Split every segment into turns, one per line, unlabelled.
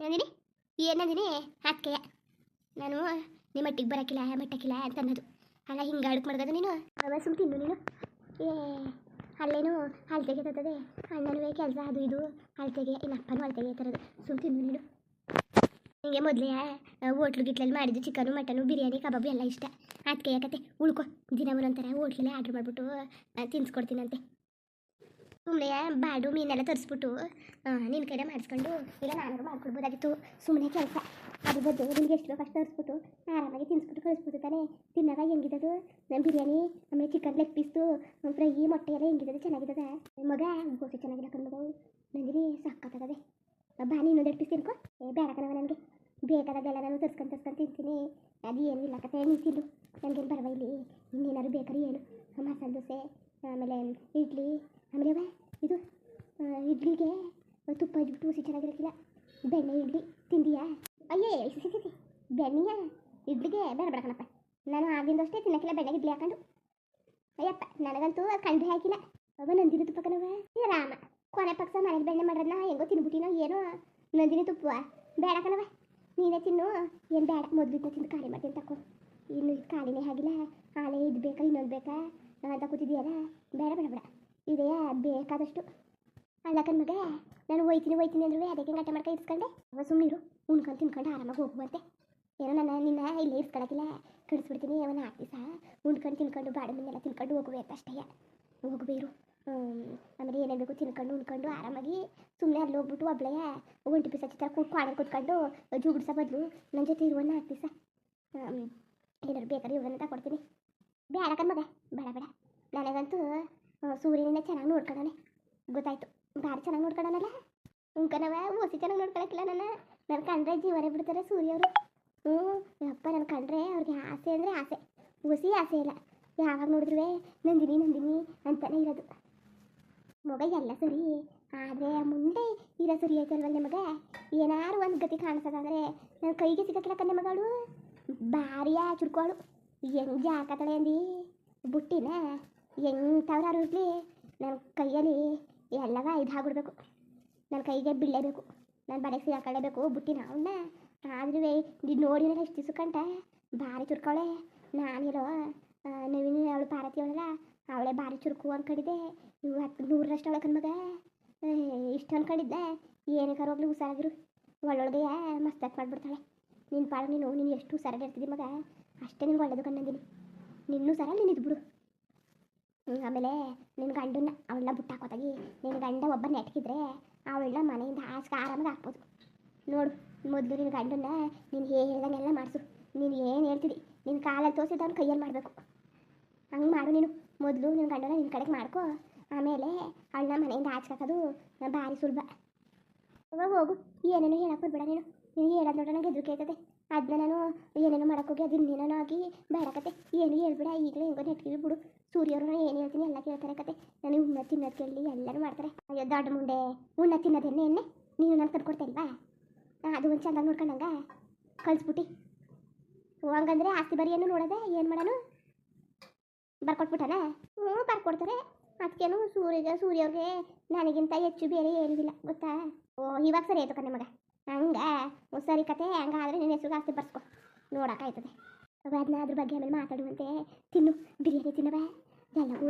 ನಂದಿನಿ ಏನಂದಿನಿ? ಅದಕ್ಕೆ ನಾನು ನಿಮ್ಮ ಮಟ್ಟಿಗೆ ಬರೋಕ್ಕಿಲ್ಲ ಮಟ್ಟಕ್ಕಿಲ್ಲ ಅಂತ ಅನ್ನೋದು. ಅಲ್ಲ, ಹಿಂಗೆ ಅಡುಗೆ ಮಾಡ್ಕೋದು ನೀನು? ಸುಮ್ ತಿಂದು ನೀನು. ಏ, ಅಲ್ಲೇನು ಅಳ್ತೆಗೆ ತತ್ತದೆ ಅಣ್ಣನವೇ ಕೆಲಸ, ಅದು ಇದು. ಅಳ್ತೆಗೆ ಇನ್ನು ಅಪ್ಪನೂ ಅಳ್ತೆಗೆ ತರೋದು. ಸುಮ್ ತಿನ್ನು ನೀನು. ನಿಮಗೆ ಮೊದಲೇ ಹೋಟ್ಲು ಗಿಟ್ಲಲ್ಲಿ ಮಾಡಿದ್ದು ಚಿಕನು, ಮಟನು, ಬಿರಿಯಾನಿ, ಕಬಾಬು, ಎಲ್ಲ ಇಷ್ಟ. ಅದಕ್ಕೆ ಯಾಕತ್ತೆ? ಉಳ್ಕೊ. ದಿನ ಒಂಥರ ಹೋಟ್ಲಲ್ಲೇ ಆರ್ಡ್ರ್ ಮಾಡಿಬಿಟ್ಟು ತಿನ್ಸ್ಕೊಡ್ತೀನಂತೆ. ಸುಮ್ಮನೆ ಬಾಡು ಮೀನೆಲ್ಲ ತರಿಸ್ಬಿಟ್ಟು ನಿನ್ನ ಕಡೆ ಮಾಡಿಸ್ಕೊಂಡು ಇಲ್ಲ ನಾನು ಮಾಡ್ಕೊಡ್ಬೋದಾಗಿತ್ತು. ಸುಮ್ಮನೆ ಕೆಲಸ. ಅದು ಬಗ್ಗೆ ನಿಮ್ಗೆ ಎಷ್ಟು ಬೇಕು ಅಷ್ಟು ತರಿಸ್ಬಿಟ್ಟು ಆರಾಮಾಗಿ ತಿನ್ಸ್ಬಿಟ್ಟು ಕಳಿಸ್ಬಿಟ್ಟು ತಾನೆ. ತಿನ್ನಾಗ ಹೆಂಗಿದ್ದದು ನಮ್ಮ ಬಿರಿಯಾನಿ, ಆಮೇಲೆ ಚಿಕನ್ ಲೆಗ್ ಪೀಸ್ದು ಫ್ರೈ ಮೊಟ್ಟೆ ಎಲ್ಲ ಹೆಂಗಿದ್ದದು ಚೆನ್ನಾಗಿದ್ದದ ಮಗ ಗೋಸೆ ಚೆನ್ನಾಗಿಲ್ಲ ಕಣ್ಮಗ ನಂದಿನಿ ಸಾಕಾಗದೆ ಬಾ, ನೀನು ಒಂದೆರಡು ಪೀಸ್ ತಿನ್ಕೊ. ಏ, ಬೇಡ ಕಣವ ನನಗೆ. ಬೇಕಾದದ್ದೆಲ್ಲ ನಾನು ತರ್ಸ್ಕೊಂಡು ತರ್ಸ್ಕೊಂಡು ತಿಂತೀನಿ. ಅದು ಏನು ಇಲ್ಲ ಕತೆ, ನೀನು ತಿನ್ನು. ನನಗೇನು ಬರವ ಇಲ್ಲಿ ಇನ್ನೇನಾದ್ರು ಬೇಕಾದ್ರೆ ಹೇಳು. ಮಸಾಲೆ ದೋಸೆ, ಆಮೇಲೆ ಇಡ್ಲಿ ಆಮೇಲೆ ಇದು ಇಡ್ಲಿಗೆ ತುಪ್ಪ ಹಚ್ಬಿಟ್ಟು ಹುಸಿ ಚೆನ್ನಾಗಿರಕ್ಕಿಲ್ಲ ಬೆಣ್ಣೆ, ಇಡ್ಲಿ, ತಿಂದಿಯಾ? ಅಯ್ಯೇ ಬೆಣ್ಣೆಯ? ಇಡ್ಲಿಗೆ? ಬೇಡ ಬೇಡ ಕಣಪ್ಪ. ನಾನು ಆಗಿಂದಷ್ಟೇ ತಿನ್ನಕ್ಕಿಲ್ಲ ಬೆಣ್ಣೆಗೆ ಇಡ್ಲಿ ಹಾಕೊಂಡು. ಅಯ್ಯಪ್ಪ, ನನಗಂತೂ ಅದು ಕಂಡು ಹಾಕಿಲ್ಲ. ಅವ ನಂದಿನ ತುಪ್ಪ ಕಣವ ರಾಮ, ಕೊನೆ ಪಕ್ಷ ಮನೆಗೆ ಬೆಣ್ಣೆ ಮಾಡೋದನ್ನ ಹೆಂಗೋ ತಿನ್ಬಿಟ್ಟಿನೋ ಏನೋ. ನಂದಿನಿ ತುಪ್ಪ, ಬೇಡ ಕಣವ ನೀನೇ ತಿನ್ನು. ಏನು ಬೇಡ, ಮೊದಲಿಂದ ತಿಂದು ಖಾಲಿ ಮಾಡ್ತೀನಿ ತಕೋ ಇನ್ನು ಇದು ಖಾಲಿನೇ ಆಗಿಲ್ಲ. ಹಾಲೇ ಇದು ಬೇಕಾ ಇನ್ನೊಂದು ಬೇಕಾ? ಅಂತ ಕೂತಿದ್ಯಲ್ಲ. ಬೇಡ ಬೇಡ ಬೇಡ. ಇದೆಯಾ? ಬೇಕಾದಷ್ಟು. ಅಲ್ಲಕ್ಕನ ಮಗ, ನಾನು ಹೋಯ್ತೀನಿ ಹೋಯ್ತೀನಿ ಅಂದ್ರೆ ಅದಕ್ಕೆ ಗಂಟೆ ಮಾಡ್ಕೊ ಇರ್ಸ್ಕೊಂಡೆ. ಅವ ಸುಮ್ಮನಿರು ಉಣ್ಕೊಂಡು ತಿನ್ಕೊಂಡು ಆರಾಮಾಗಿ ಹೋಗುವಂತೆ ಏನೋ ನನ್ನ ನಿನ್ನ ಇಲ್ಲೇ ಇರ್ಸ್ಕೊಳಕಿಲ್ಲ, ಕಳಿಸ್ಬಿಡ್ತೀನಿ ಅವನ ನಾಲ್ಕು ದಿವಸ ಉಣ್ಕೊಂಡು ತಿನ್ಕೊಂಡು ಬಾಡ ಮನೆಯೆಲ್ಲ ತಿನ್ಕೊಂಡು ಹೋಗ್ಬೇಕು ಅಷ್ಟೇ. ಹೋಗಬೇರು ಆಮೇಲೆ ಏನೇ ಬೇಕು ತಿನ್ಕೊಂಡು, ಉಣ್ಕೊಂಡು ಆರಾಮಾಗಿ ಸುಮ್ಮನೆ ಅಲ್ಲಿ ಹೋಗ್ಬಿಟ್ಟು ಒಬ್ಳೆ ಒಂಟಿ ಪೀಸ್ ಚಿತ್ರ ಕೂತ್ಕೊ ಕ್ವಾಡೆ ಕೂತ್ಕೊಂಡು ಜುಗುಡ್ಸ ಬದಲು ನನ್ನ ಜೊತೆ ಇರುವನ್ನ ನಾಲ್ಕು ದಿವಸ ಏನಾದ್ರು ಬೇಕಾದ್ರೆ ಇವನ್ನ ತಗೊಡ್ತೀನಿ ಬೇಡ ಕಣ್ಮಗ ಬೇಡ ಬೇಡ. ನನಗಂತೂ ಸೂರ್ಯನಿಂದ ಚೆನ್ನಾಗಿ ನೋಡ್ಕೊಳ್ಳೋಣ ಗೊತ್ತಾಯ್ತು. ಭಾರಿ ಚೆನ್ನಾಗಿ ನೋಡ್ಕೊಳ್ಳೋಣಲ್ಲ ಉಂಕನವ ಓಸಿ ಚೆನ್ನಾಗಿ ನೋಡ್ಕೊಳಕ್ಕಿಲ್ಲ ನನ್ನ. ನನ್ನ ಕಂಡ್ರೆ ಜೀವನೇ ಬಿಡ್ತಾರೆ ಸೂರ್ಯ ಅವರು. ಹ್ಞೂ ಯಪ್ಪ ನನ್ನ ಕಂಡ್ರೆ ಅವ್ರಿಗೆ ಆಸೆ ಅಂದರೆ ಆಸೆ. ಓಸಿ ಆಸೆ ಇಲ್ಲ. ಯಾವಾಗ ನೋಡಿದ್ರು ನಂದಿನಿ ನಂದಿನಿ ಅಂತಲೇ ಇರೋದು. ಮಗ ಎಲ್ಲ ಸರಿ, ಆದರೆ ಮುಂದೆ ಇರೋ ಸರಿ ಐತಲ್ವಲ್ಲ ನಿಮಗೆ? ಏನಾರು ಒಂದು ಗತಿ ಕಾಣಿಸೋದಂದ್ರೆ ನನ್ನ ಕೈಗೆ ಸಿಗಕ್ಕಿಲ್ಲ ಕಣ್ಣೆ ಮಗಳು ಭಾರಿಯ ಚುರ್ಕೋಳು ಹೆಂಗೆ ಹಾಕತ್ತಾಳೆ ಅಂದಿ? ಬುಟ್ಟಿನ? ಎಂಥವ್ರು ಇರಲಿ ನನ್ನ ಕೈಯಲ್ಲಿ ಎಲ್ಲವ ಇದಾಗ್ಬಿಡ್ಬೇಕು ನನ್ನ ಕೈಗೆ ಬೀಳಲೇಬೇಕು ನನ್ನ ಬಡೆಗೆ ಸಿಗಾಕೊಳ್ಳೇಬೇಕು ಬುಟ್ಟಿನ ಅವನ್ನ ಆದ್ರೂ ನೋಡಿ ಎಷ್ಟು ದಿವ್ಸ ಕಂಟ ಭಾರಿ ಚುರ್ಕವಳೆ. ನಾನಿರೋ ನವೀನ ಅವಳು ಪಾರತಿ ಅವಳಲ್ಲ, ಅವಳೆ ಭಾರಿ ಚುರುಕು ಅನ್ಕೊಂಡಿದ್ದೆ. ಇವು ಹತ್ತು ನೂರರಷ್ಟು ಅವಳೆ ಕಣ್ಮಗ ಇಷ್ಟು ಅಂದ್ಕೊಂಡಿದ್ದೆ ಏನಕ್ಕಾರ ಹೋಗ್ಲಿ ಹುಷಾರಾಗಿರು. ಒಳ್ಳೊಳಗೆ ಮಸ್ತಾಗಿ ಮಾಡಿಬಿಡ್ತಾಳೆ. ನಿನ್ನ ಪಾಳು ನೀನು ನೀನು ಎಷ್ಟು ಹುಷಾರಾಗಿರ್ತಿದ್ದಿ ಮಗ, ಅಷ್ಟೇ ನಿನ್ಗೆ ಒಳ್ಳೇದು ಕಣ್ಣಂದಿನಿ. ನಿನ್ನೂ ಸರ ನೀನು ಇದ್ಬಿಡು. ಆಮೇಲೆ ನಿನ್ನ ಗಂಡನ ಅವಳನ್ನ ಬುಟ್ಟಾಕೋತಾಗಿ ನಿನ್ನ ಗಂಡ ಒಬ್ಬ ನೆಟ್ಕಿದ್ರೆ ಅವಳನ್ನ ಮನೆಯಿಂದ ಆಚೆ ಆರಾಮಾಗಿ ಹಾಕ್ಬೋದು. ನೋಡು, ಮೊದಲು ನಿನ್ನ ಗಂಡನ್ನ ನೀನು ಹೇಳ್ದಂಗೆಲ್ಲ ಮಾಡಿಸು. ನೀನು ಏನು ಹೇಳ್ತಿದ್ದಿ ನಿನ್ನ ಕಾಲಲ್ಲಿ ತೋರಿಸಿದ್ದು ಅವ್ನು ಕೈಯಲ್ಲಿ ಮಾಡಬೇಕು. ಹಂಗೆ ಮಾಡು ನೀನು. ಮೊದಲು ನಿನ್ನ ಗಂಡನ ನಿನ್ನ ಕಡೆಗೆ ಮಾಡ್ಕೊ. ಆಮೇಲೆ ಅವಳನ್ನ ಮನೆಯಿಂದ ಆಚೆ ಹಾಕೋದು ಭಾರಿ ಸುಲಭ. ಇವಾಗ ಹೋಗು. ಏನೇನೋ ಹೇಳಕ್ಕೆ ಬಿಡ ನೀನು. ನೀನು ಹೇಳೋದು ನೋಡೋ ನನಗೆ ಎದುರು ಕೇಳ್ತದೆ ಅದನ್ನ ನಾನು ಏನೇನೋ ಮಾಡೋಕ್ಕೋಗಿ ಅದನ್ನ ಇನ್ನೇನೋ ಆಗಿ ಬೇಡಕತ್ತೆ. ಏನು ಹೇಳ್ಬಿಡ. ಈಗಲೇ ಹೆಂಗೋ ನೆಟ್ಕಿವಿ ಬಿಡು. ಸೂರ್ಯವ್ರನ್ನ ಏನು ಹೇಳ್ತೀನಿ ಎಲ್ಲ ಕೇಳ್ತಾರೆ ಕತೆ. ನನಗೆ ಉಣ್ಣ ತಿನ್ನೋದು ಕೇಳಿ ಎಲ್ಲರೂ ಮಾಡ್ತಾರೆ. ಅಯ್ಯೋ ದೊಡ್ಡ ಮುಂಡೆ. ಉಣ್ಣ ತಿನ್ನೋದು ಎಣ್ಣೆ ನೀನು ನಾನು ಕಟ್ಕೊಡ್ತಾ ಇಲ್ವಾ ಆ, ಅದು ಒಂದು ಚಂದ ನೋಡ್ಕೊಂಡಂಗೆ ಕಳಿಸ್ಬಿಟ್ಟು. ಹಂಗಂದ್ರೆ ಆಸ್ತಿ ಬರಿಯನ್ನು ನೋಡೋದೆ ಏನು ಮಾಡೋಣ ಬರ್ಕೊಟ್ಬಿಟ್ಟಾನೆ? ಹ್ಞೂ ಬರ್ಕೊಡ್ತಾರೆ. ಅದಕ್ಕೇನು ಸೂರ್ಯಗೆ ಸೂರ್ಯವ್ರಿಗೆ ನನಗಿಂತ ಹೆಚ್ಚು ಬೇರೆ ಏನಿಲ್ಲ ಗೊತ್ತಾ? ಓ ಇವಾಗ ಸರಿ ಆಯ್ತು ಕಣೆ ಮಗ. ಹಂಗೆ ಸರಿ ಕತೆ. ಹಂಗಾದ್ರೆ ನಿನ್ನ ಹೆಸರು ಆಸ್ತಿ ಬರ್ಸ್ಕೊ. ನೋಡೋಕ್ಕಾಯ್ತದೆ ಅದನ್ನ ಅದ್ರ ಬಗ್ಗೆ ಆಮೇಲೆ ಮಾತಾಡುವಂತೆ ತಿನ್ನು ಬಿರಿಯಾನಿ ತಿನ್ನವ ಎಲ್ಲಗೂ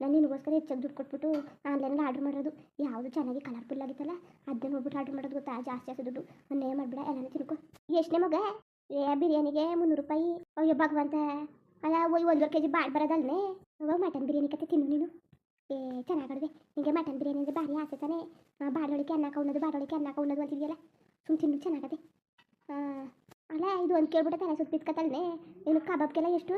ನಾನು ನಿನಗೋಸ್ಕರ ಹೆಚ್ಚಾಗಿ ದುಡ್ಡು ಕೊಟ್ಬಿಟ್ಟು ಆನ್ಲೈನಲ್ಲಿ ಆರ್ಡ್ರ್ ಮಾಡೋದು ಯಾವುದು ಚೆನ್ನಾಗಿ ಕಲರ್ಫುಲ್ ಆಗಿತ್ತಲ್ಲ ಅದನ್ನ ನೋಡ್ಬಿಟ್ಟು ಆರ್ಡ್ರ್ ಮಾಡೋದು ಗೊತ್ತಾ? ಜಾಸ್ತಿ ಜಾಸ್ತಿ ದುಡ್ಡು. ಒಂದೇ ಮಾಡಿಬಿಡ, ಎಲ್ಲನೂ ತಿನ್ಕೊ. ಎಷ್ಟನೇ ಮಗ, ಏ, ಬಿರಿಯಾನಿಗೆ ಮುನ್ನೂರು ರೂಪಾಯಿ. ಅಯ್ಯೋ, ಭಗವಂತ. ಅಲ್ಲ ಒಯ್ ಒಂದೂವರೆ ಕೆ ಜಿ ಬಾಳ್ ಬರೋದಲ್ನೇ? ಅವಾಗ ಮಟನ್ ಬಿರಿಯಾನಿ ಕತೆ ತಿನ್ನು ನೀನು. ಏ ಚೆನ್ನಾಗಡ್ದೆ ನಿಮಗೆ ಮಟನ್ ಬಿರಿಯಾನಿ ಅಂದರೆ ಭಾರಿ ಆಸೆ ತಾನೆ? ಬಾಡೋಳಿಕೆ ಅನ್ನಕ್ಕೆ ಉಣ್ಣೋದು, ಬಾಡೋಳಿಕೆ ಅನ್ನಕ್ಕೆ ಉಣ್ಣೋದು ಅಂತಿದೆಯಲ್ಲ? ಸುಮ್ ತಿನ್ನು, ಚೆನ್ನಾಗದೆ. ಅಲ್ಲ, ಇದು ಒಂದು ಕೇಳ್ಬಿಟ್ಟೆ ತಲೆ ಸುತ್ತ ಬಿತ್ಕತ್ತಲ್ನೇ? ಇನ್ನು ಕಬಾಬ್ಗೆಲ್ಲ ಎಷ್ಟು?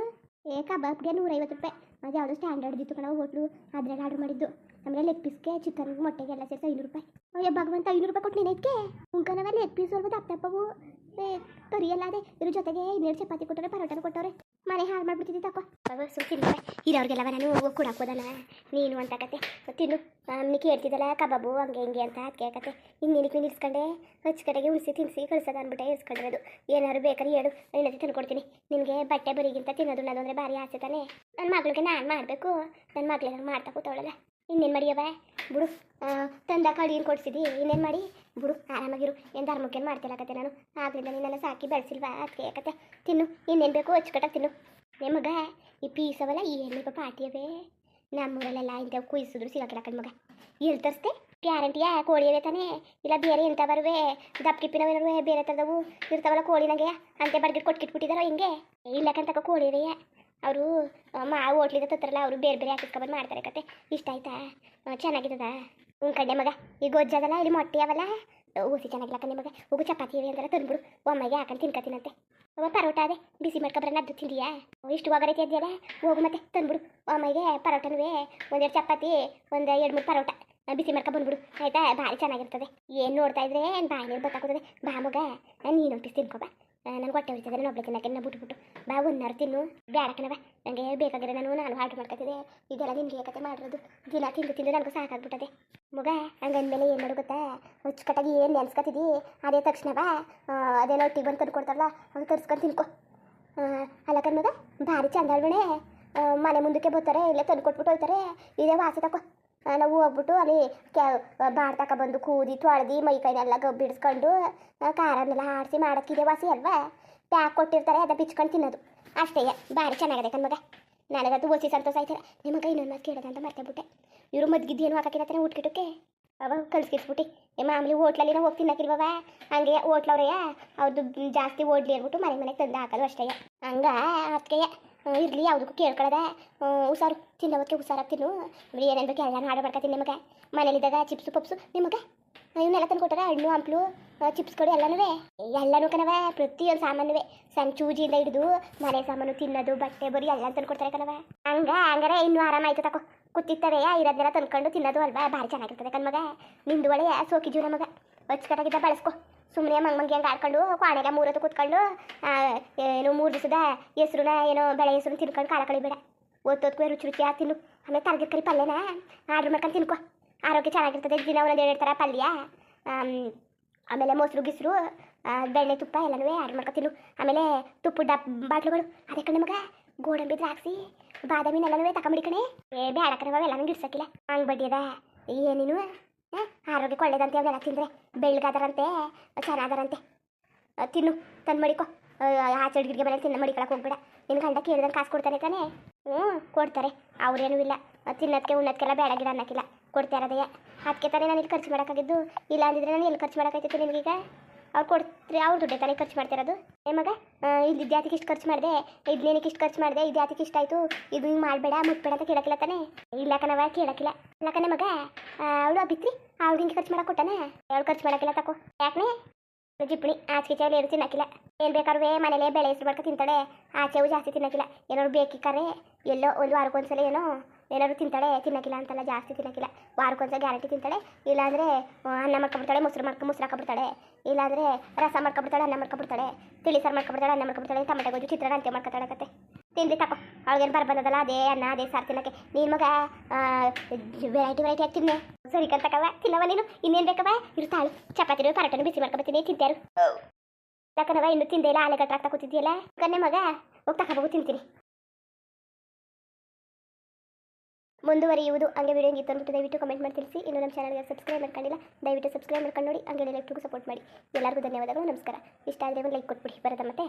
ಏ, ಕಬಾಬ್ಗೆ ನೂರೈವತ್ತು ರೂಪಾಯಿ. ಅದು ಯಾವುದೋ ಸ್ಟ್ಯಾಂಡರ್ಡ್ ಇತ್ತು ಕಣ ಹೋಟ್ಲು. ಅದ್ರಲ್ಲಿ ಆರ್ಡರ್ ಮಾಡಿದ್ದು. ಆಮೇಲೆ ಲೆಗ್ ಪೀಸ್ಗೆ ಚಿಕನ್ ಮೊಟ್ಟೆಗೆಲ್ಲ ಸೇರಿಸಿ ಐನೂರು ರೂಪಾಯಿ. ಅಯ್ಯ ಭಗವಂತ, ಐನೂರು ರೂಪಾಯಿ ಕೊಟ್ಟು ಉಂಕ ಉಂಕನವ ಲೆಗ್ ಪೀಸ್ ಸ್ವಲ್ಪ ಅಪ್ಪ ಏ, ಕರಿಯಲ್ಲ ಅದೇ. ಇದ್ರ ಜೊತೆಗೆ ಇನ್ನೆರಡು ಚಪಾತಿ ಕೊಟ್ಟವ್ರೆ, ಪರೋಟನ ಕೊಟ್ಟವ್ರೆ. ಮನೆ ಹಾಳು ಮಾಡ್ಬಿಡ್ತಿದ್ದಿ ತಕೋ. ತಿನ್ನು ಇರೋರಿಗೆಲ್ಲವ ನಾನು ಹೋಗಿ ಕೊಡಾಕೋದಲ್ಲ ನೀನು ಅಂತ ಕತೆ. ತಿನ್ನು. ಅಮ್ಮಿ ಕೇಳ್ತಿದ್ದಲ್ಲ, ಕಬಾಬು, ಹಂಗೆ ಹಿಂಗೆ ಅಂತ ಅದಕ್ಕೆ ಕತೆ ಇನ್ನೇನಕ್ಕೆ ನೀನು ಇಸ್ಕೊಂಡೆ? ಕಡೆಗೆ ಉಳಿಸಿ ತಿನ್ಸಿ ಕಳ್ಸೋದು ಅಂದ್ಬಿಟ್ಟೆ ಇಸ್ಕೊಂಡಿರೋದು. ಏನಾದ್ರು ಬೇಕಾದ್ರೆ ಹೇಳು. ಏನಾದ್ರು ತಂದ್ಕೊಡ್ತೀನಿ ನಿನಗೆ ಬಟ್ಟೆ ಬರಿಗಿಂತ ತಿನ್ನೋದು ಅಂದರೆ ಭಾರಿ ಆಸೆ ತಾನೆ. ನನ್ನ ಮಗಳಿಗೆ ನಾನು ಮಾಡಬೇಕು. ನನ್ನ ಮಗಳಿಗೆ ಮಾಡ್ತಾ ಕೂತವಳಲ್ಲ. ಇನ್ನೇನು ಮಾಡಿಯವ ಬಿಡು. ತಂದ ಕಡಿ ಏನು ಕೊಡ್ಸಿದಿ? ಇನ್ನೇನು ಮಾಡಿ? ಬಿಡು, ಆರಾಮಾಗಿರು. ಏನು ಧರ್ಮಕ್ಕೇನು ಮಾಡ್ತಿಲ್ಲಕತ್ತೆ ನಾನು. ಆದ್ರಿಂದ ನೀನೆಲ್ಲ ಸಾಕಿ ಬೆಳೆಸಿಲ್ವಾ? ಅದಕ್ಕೆ ತಿನ್ನು. ಇನ್ನೇನು ಬೇಕು? ಹಚ್ಕಟ್ಟಾಗ ತಿನ್ನು. ನಿಮಗ ಈ ಪೀಸವಲ್ಲ ಈ ಎಲ್ಲಿ ಪಾಟಿಯವೇ ನಮ್ಮೂರಲ್ಲೆಲ್ಲ ಇಂಥವು ಕುಯಿಸಿದ್ರು ಸಿಗಕ್ಕಿಲ್ಲ ಕಣ್ ಮಗ. ಎಲ್ಲಿ ತರಿಸ್ದೆ? ಗ್ಯಾರಂಟಿಯಾ? ಕೋಳಿಯವೇ ತಾನೇ? ಇಲ್ಲ ಬೇರೆ ಎಂತ ಬರುವೆ ದಪ್ಪಿಪ್ಪಿನವೇನರುವೆ ಬೇರೆ ಥರದವು? ಇರ್ತಾವಲ್ಲ ಕೋಳಿನಾಗೆ ಅಂತೆ ಬಡ್ಗಿಟ್ಟು ಕೊಟ್ಕಿಟ್ಬಿಟ್ಟಿದಾರೋ ಹಿಂಗೆ? ಇಲ್ಲಕ್ಕಂತಕ್ಕ ಕೋಳಿಯವೇ ಅವರು ಮಾ ಹೋಟ್ಲಿದ ತತ್ತಾರಲ್ಲ ಅವರು ಬೇರೆ ಬೇರೆ ಹಾಕಿಸ್ಕೊಬಂದು ಮಾಡ್ತಾರೆ ಕತೆ. ಇಷ್ಟ ಆಯ್ತಾ? ಚೆನ್ನಾಗಿದ್ದದ ಹ್ಞೂ ಕಡ್ಡೆ ಮಗ ಈಗ ಗೊಜ್ಜದಲ್ಲ, ಇಲ್ಲಿ ಮೊಟ್ಟೆ ಅವಲ್ಲ? ಊಸಿ ಚೆನ್ನಾಗಿಲ್ಲ ಕಣ್ಣೆ ಮಗ. ಹೋಗು ಚಪಾತಿ ಇವೆ ಅಂದ್ರೆ ತಂದ್ಬಿಡು. ಒಮ್ಮೆಗೆ ಹಾಕೊಂಡು ತಿನ್ಕತ್ತಿನಂತೆ. ಅವ ಪರೋಟ ಅದೇ, ಬಿಸಿ ಮಾಡ್ಕೊಬ್ರನ್ನ ಅದು ತಿಂದಿಯಾ? ಇಷ್ಟು ಒಗರೈತಿ ಅದೆಯಲ್ಲ ಹೋಗು ಮತ್ತೆ, ತಂದ್ಬಿಡು. ಒಮ್ಮೆಗೆ ಪರೋಟನೂ ಒಂದೆರಡು ಚಪಾತಿ, ಒಂದು ಎರಡು ಮೂರು ಪರೋಟ. ಬಿಸಿ ಮಾಡ್ಕೊ ಬಂದ್ಬಿಡು. ಆಯ್ತಾ? ಭಾರಿ ಚೆನ್ನಾಗಿರ್ತದೆ. ಏನು ನೋಡ್ತಾ ಇದ್ರೆ ಬಾಯಿ ನೀರು ಬತ್ತಾಕೋತದೆ ಬಾ ಮಗ ನೀನು ಪೀಸ್ ತಿನ್ಕೋ ಬಾ. ನನಗೆ ಹೊಟ್ಟೆ ಹೊಡಿತದೆ ನಾನು ಒಬ್ಬಳೆ ತಿನ್ನಕ್ಕೆ ಬಿಟ್ಟು ಬಿಟ್ಬಿಟ್ಟು ಬಾ ಒಂದಾರು ತಿನ್ನು. ಬೇಡ ಕಣವ ನನಗೆ ಬೇಕಾಗಿರೋ ನಾನು ನಾನು ಆರ್ಡ್ರ್ ಮಾಡ್ಕೊತಿದ್ದೆ. ಇದೆಲ್ಲ ನಿಮಗೆ ಕತೆ ಮಾಡಿರೋದು. ದಿನ ತಿಂದು ತಿಂದು ನನಗೂ ಸಾಕಾಗ್ಬಿಟ್ಟದೆ. ಮಗ, ಹಂಗಂದ್ಮೇಲೆ ಏನು ಮಾಡು ಗೊತ್ತಾ? ಹುಚ್ಚುಕಟ್ಟಾಗಿ ಏನು ನೆನ್ಸ್ಕೊತಿದ್ದಿ? ಅದೇ ತಕ್ಷಣವ ಅದೇನೋ ಒಟ್ಟಿಗೆ ಬಂದು ತಂದು ಕೊಡ್ತಾರಲ್ಲ ತರ್ಸ್ಕೊಂಡು ತಿನ್ಕೊ. ಅಲ್ಲ ಕಣ್ಮಗ, ಭಾರಿ ಚಂದ ಮನೆ ಮುಂದಕ್ಕೆ ಬರ್ತಾರೆ, ಇಲ್ಲೇ ತಂದು ಕೊಟ್ಬಿಟ್ಟು ಹೋಗ್ತಾರೆ. ಇದೇ ವಾಸ ತಕೋ. ನಾವು ಹೋಗ್ಬಿಟ್ಟು ಅಲ್ಲಿ ಕ್ಯಾ ತಕ ಬಂದು ಕೂದಿ ತೊಳೆದು ಮೈ ಕೈನೆಲ್ಲ ಗಬ್ಬಿಡಿಸ್ಕೊಂಡು ಖಾರನೆಲ್ಲ ಆಡಿಸಿ ಮಾಡೋಕ್ಕಿದೆ ವಾಸಿ ಅಲ್ವಾ? ಪ್ಯಾಕ್ ಕೊಟ್ಟಿರ್ತಾರೆ, ಅದ ಬಿಚ್ಕೊಂಡು ತಿನ್ನೋದು. ಅಷ್ಟೇ, ಭಾರಿ ಚೆನ್ನಾಗಿದೆ ಕಣ್ಮಗ ನನಗಂತೂ ಓಸಿ ಸಂತೋಷ ಆಯ್ತಾರೆ ನಿಮಗೆ ಇನ್ನೊಂದು ಮಾತು ಕೇಳೋದು ಅಂತ ಮರ್ತೇಬಿಟ್ಟೆ ಇವರು ಮದ್ಗಿದ್ದು ಏನು ಹಾಕಿರತ್ತಾನೆ ಊಟಕಿಟಕ್ಕೆ ಅವ ಕಳ್ಸ್ಕಿಟ್ಬಿಟ್ಟು ಏ, ಮಾಮೂಲಿ ಹೋಟ್ಲಲ್ಲಿ ನಾವು ಹೋಗಿ ತಿನ್ನಕ್ಕಿಲ್ವವ ಹಂಗೆ ಹೋಟ್ಲವ್ರೆಯ? ಅವ್ರದ್ದು ಜಾಸ್ತಿ ಓಡ್ಲಿ ಅಂದ್ಬಿಟ್ಟು ಮನೆ ಮನೆಗೆ ತಂದು ಹಾಕೋದು ಅಷ್ಟೇ ಹಂಗ ಅದಕ್ಕೆ ಇರಲಿ ಯಾವುದಕ್ಕೂ ಕೇಳ್ಕೊಳ್ಳದೆ ಹುಷಾರು ತಿನ್ನೋದಕ್ಕೆ ಹುಷಾರಾಗಿ ತಿನ್ನು. ಬರೀ ಏನೇನು ಬೇಕು ಎಲ್ಲ ಹಾಡು ಮಾಡ್ಕೊತೀನಿ ನಿಮಗೆ. ಮನೇಲಿದ್ದಾಗ ಚಿಪ್ಸು, ಪಪ್ಸು ನಿಮಗೆ. ಇವನ್ನೆಲ್ಲ ತಂದು ಹಣ್ಣು, ಹಂಪ್ಲು ಚಿಪ್ಸ್ಗಳು ಎಲ್ಲನೂ ಎಲ್ಲನೂ ಕಣವ, ಪ್ರತಿಯೊಂದು ಸಾಮಾನುವೆ. ಸಣ್ಣ ಚೂಜಿಯಿಂದ ಹಿಡಿದು, ಮನೆ ಸಾಮಾನು ತಿನ್ನೋದು, ಬಟ್ಟೆ, ಬರಿ ಎಲ್ಲ ತಂದು ಕೊಡ್ತಾರೆ ಕಣವ. ಹಂಗ, ಹಂಗಾರೆ ಇನ್ನೂ ಆರಾಮಾಯ್ತು ತಕೋ. ಕೂತಿರ್ತವೆ ಇರೋದನ್ನೆಲ್ಲ ತಂದ್ಕೊಂಡು ತಿನ್ನೋದು ಅಲ್ವಾ? ಭಾರಿ ಚೆನ್ನಾಗಿರ್ತದೆ ಕಣ್ಮಗ. ನಿಂದು ಒಳ್ಳೆಯ ಸೋಕಿ ಜೀವನ ಮಗ. ಅಚ್ಚುಕಟ್ಟಾಗಿದ್ದ ಬಳಸ್ಕೊ. ಸುಮ್ಮನೆ ಮಂಗ್ ಮಂಗಿ ಹಂಗೆ ಆಡ್ಕೊಂಡು ಕ್ವಾಣೆಲ್ಲ ಮೂರತ್ತು ಕೂತ್ಕೊಂಡು ಏನು ಮೂರು ದಿವಸದ ಹೆಸ್ರುನ ಏನೋ ಬೆಳೆ ಹೆಸ್ರು ತಿನ್ಕೊಂಡು ಕಾಲ ಕಳಿಬೇಡ. ಒತ್ತೊತ್ಕೋ ರುಚಿ ರುಚಿಯಾಗಿ ತಿನ್ನು. ಆಮೇಲೆ ಕರಿ ಪಲ್ಯನ ಆರ್ಡ್ರ್ ಮಾಡ್ಕೊಂಡು ತಿನ್ಕೋ. ಆರೋಗ್ಯ ಚೆನ್ನಾಗಿರ್ತದೆ, ದಿನ ಒಂದೊಂದು ಎರಡು ಥರ ಪಲ್ಯ. ಆಮೇಲೆ ಮೊಸರು ಗಿಸ್ರು ಬೆಣ್ಣೆ ತುಪ್ಪ ಎಲ್ಲನೂ ಆರ್ಡ್ರ್ ಮಾಡ್ಕೊ ತಿನ್ನು. ಆಮೇಲೆ ತುಪ್ಪದ ಡಬ್ ಬಾಟ್ಲುಗಳು. ಅದೇ ಕಣೆ ಮಗ, ಗೋಡಂಬಿ ದ್ರಾಕ್ಷಿ ಬಾದಾಮಿನ ಎಲ್ಲನೂ ತಗೊಂಬಿಡಿ ಕಣೆ. ಏ ಬೇಡ ಕಣೆ ಎಲ್ಲನೂ ನಂಗೆ ಇಡ್ಸಕ್ಕಿಲ್ಲ ಹಂಗೆ ಬಡ್ಡಿ ಅದ ಏನೇನು ಆರೋಗ್ಯಕ್ಕೆ ಒಳ್ಳೇದಂತೆ ಅವೆಲ್ಲ ತಿಂದರೆ ಬೆಳ್ಗಾದರಂತೆ, ಚೆನ್ನಾದಾರಂತೆ. ತಿನ್ನು, ತಂದು ಮಡಿಕೋ. ಆಚೆ ಗಿಡ್ಗೆ ಮನೇಲಿ ತಿನ್ನ ಮಡಿಕೊಳಕ್ಕೆ ಹೋಗ್ಬೇಡ. ನಿನ್ನ ಗಂಡ ಕೇಳಿದಂಗೆ ಕಾಸು ಕೊಡ್ತಾನೆ ತಾನೇ? ಹ್ಞೂ ಕೊಡ್ತಾರೆ. ಅವ್ರೇನೂ ಇಲ್ಲ. ತಿನ್ನೋದಕ್ಕೆ ಉಣ್ಣೋದಕ್ಕೆಲ್ಲ ಬೇಡ ಗಿಡ ಅನ್ನೋಕ್ಕಿಲ್ಲ. ಕೊಡ್ತಾರೆ ಕೊಡ್ತಾರದಯ್ಯ ಅದಕ್ಕೆ ತಾನೇ ನಾನು ಇಲ್ಲಿ ಖರ್ಚು ಮಾಡೋಕ್ಕಾಗಿದ್ದು? ಇಲ್ಲ ಅಂದಿದ್ರೆ ನಾನು ಎಲ್ಲಿ ಖರ್ಚು ಮಾಡೋಕ್ಕಾಗ್ತಿತ್ತು ನಿನಗೀಗ? ಅವ್ರು ಕೊಡ್ತಾರೆ ಅವ್ರು ದುಡ್ಡೇ ತಾನೇ ಖರ್ಚು ಮಾಡ್ತಿರೋದು ಏ ಮಗ ಇದು ವಿದ್ಯಾರ್ಥಿಗೆ ಇಷ್ಟು ಖರ್ಚು ಮಾಡಿದೆ? ಇದ್ನೇನಕ್ಕೆ ಇಷ್ಟು ಖರ್ಚು ಮಾಡಿದೆ? ವಿದ್ಯಾರ್ಥಿಗೆ ಇಷ್ಟ ಆಯಿತು? ಇದು ಹಿಂಗೆ ಮಾಡಬೇಡ, ಮುಟ್ಬೇಡ ಅಂತ ಕೇಳಕ್ಕಿಲ್ಲ ತಾನೆ? ಇಲ್ಲ ಕಣವ ಕೇಳಕ್ಕಿಲ್ಲ. ಇಲ್ಲ ಕಣ ಮಗ ಅವಳು ಬಿತ್ರಿ ಅವ್ಳು ಹಿಂಗೆ ಖರ್ಚು ಮಾಡಕ್ಕೆ ಕೊಟ್ಟಾನೆ? ಅವಳು ಖರ್ಚು ಮಾಡಕ್ಕಿಲ್ಲ, ತಕೋ. ಯಾಕೆ ಜಿಪ್ಪಣಿ ಆಚೆ ಚಾವಲಿ ಏನು ತಿನ್ನಕ್ಕಿಲ್ಲ. ಏನು ಬೇಕಾದ್ರೆ ಮನೇಲೆ ಬೆಳೆ ಹೆಸರು ಮಾಡ್ಕೊ ತಿಂತಾಳೆ. ಆಚೆವು ಜಾಸ್ತಿ ತಿನ್ನಕ್ಕಿಲ್ಲ. ಏನಾದ್ರು ಬೇಕಿಕ್ಕಾರೆ, ಎಲ್ಲೋ ಒಂದು ವಾರಕ್ಕೊಂದ್ಸಲ ಏನೋ, ಏನಾದ್ರು ತಿಂತಾಳೆ. ತಿನ್ನಕ್ಕಿಲ್ಲ ಅಂತಲ್ಲ, ಜಾಸ್ತಿ ತಿನ್ನಕ್ಕಿಲ್ಲ. ವಾರಕ್ಕೊಂದ್ಸಲ ಗ್ಯಾರಂಟಿ ತಿಂತಾಳೆ. ಇಲ್ಲಾಂದರೆ ಅನ್ನ ಮಾಡ್ಕೊಬಿಡ್ತಾಳೆ ಮೊಸರು ಮಾಡ್ಕೊ, ಮೊಸರು ಹಾಕೊಬಿಡ್ತಾಳೆ ಇಲ್ಲಾಂದರೆ, ರಸ ಮಾಡ್ಕೊಬಿಡ್ತಾಳೆ ಅನ್ನ ಮಾಡ್ಕೊಬಿಡ್ತಾಳೆ ತಿಳಿ ಸಾರು ಮಾಡ್ಕೊಬಿಡ್ತಾಳೆ ಅನ್ನ ಮಾಡ್ಕೊಬಿಡ್ತಾಳೆ ಟಮಟೆ ಗೊಜ್ಜು, ಚಿತ್ರಾನ್ನ ಅಂತೆ ಮಾಡ್ಕೊತಾಳೆ ಕತೆ ತಿಂದು ತಕೋ. ಅವಳಿಗೇನು ಬರ ಬಂದದಲ್ಲ, ಅದೇ ಅನ್ನ, ಅದೇ ಸಾರು ತಿನ್ನಕ್ಕೆ. ನೀನು ಮಗ ವೆರೈಟಿ ವೆರೈಟಿ ತಿನ್ನೆ. ಸರಿ ಕಂತಕವ ತಿನ್ನವ ನೀನು? ಇನ್ನೇನು ಬೇಕವ ಇರ್ತಾಳು ಚಪಾತಿನೂ ಪರೋಟನು ಬಿಸಿ ಮಾಡ್ಕೊಬತ್ತೀನಿ ತಿಂತಾರು. ಯಾಕನವ ಇನ್ನು ತಿಂದೆ ಇಲ್ಲ. ಆಲೆ ಗಟ್ರಾಗ್ತಾ ಕೂತಿದ್ಯಲ್ಲ? ಕನ್ನೆ ಮಗ, ಹೋಗ್ತಾ ಹೋಗು ತಿಂತೀನಿ. ಮುಂದುವರಿಯುವುದು ಹಂಗೆ ವಿಡಿಯೋ ಗೀತ ಅಂದ್ಬಿಟ್ಟು ದಯವಿಟ್ಟು ಕಮೆಂಟ್ ಮಾಡಿ ತಿಳಿಸಿ. ಇನ್ನು ನಮ್ಮ ಚಾನಲ್ಗೆ ಸಬ್ಸ್ಕ್ರೈಬ್ ಮಾಡ್ಕೊಂಡಿಲ್ಲ, ದಯವಿಟ್ಟು ಸಬ್ಸ್ಕ್ರೈಬ್ ಮಾಡ್ಕೊಂಡು ನೋಡಿ, ಹಂಗೆ ಲೈಕ್ಗೂ ಸಪೋರ್ಟ್ ಮಾಡಿ. ಎಲ್ಲರಿಗೂ ಧನ್ಯವಾದಗಳು, ನಮಸ್ಕಾರ. ಇಷ್ಟ ಆದರೆ ಒಂದು ಲೈಕ್ ಕೊಟ್ಬಿಡಿ. ಬರೋದ ಮತ್ತೆ?